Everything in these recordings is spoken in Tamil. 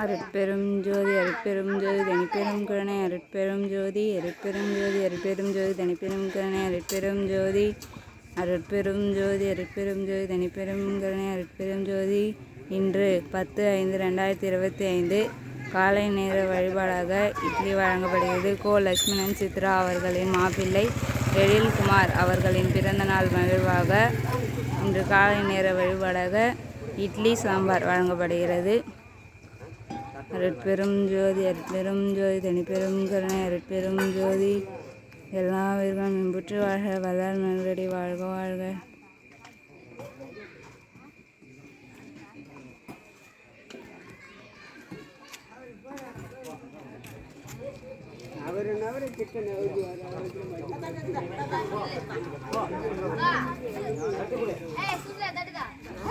அருட்பெரும் ஜோதி அருட்பெரும் ஜோதி தனிப்பெரும் கருணை அருட்பெரும் ஜோதி அருட்பெரும் ஜோதி அருட்பெரும் ஜோதி தனிப்பெரும் கருணை அருட்பெரும் ஜோதி அருட்பெரும் ஜோதி அருட்பெரும் ஜோதி தனிப்பெரும் கருணை அருட்பெரும் ஜோதி இன்று பத்து ஐந்து ரெண்டாயிரத்தி இருபத்தி ஐந்து காலை நேர வழிபாடாக இட்லி வழங்கப்படுகிறது. கோ. லட்சுமணன் சித்ரா அவர்களின் மாப்பிள்ளை எழில்குமார் அவர்களின் பிறந்தநாள் மகிழ்வாக இன்று காலை நேர வழிபாடாக இட்லி சாம்பார் வழங்கப்படுகிறது. அருட்பெரும் ஜோதி அருட்பெரும் ஜோதி தனிப்பெரும் கருணை அருட்பெரும் ஜோதி. எல்லா உயிர்களும் இன்புற்று வாழ்க வல்லால் மறுபடி வாழ்க வாழ்க. விளையாட்டுல இருக்கான்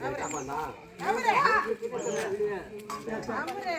அவரே அவரே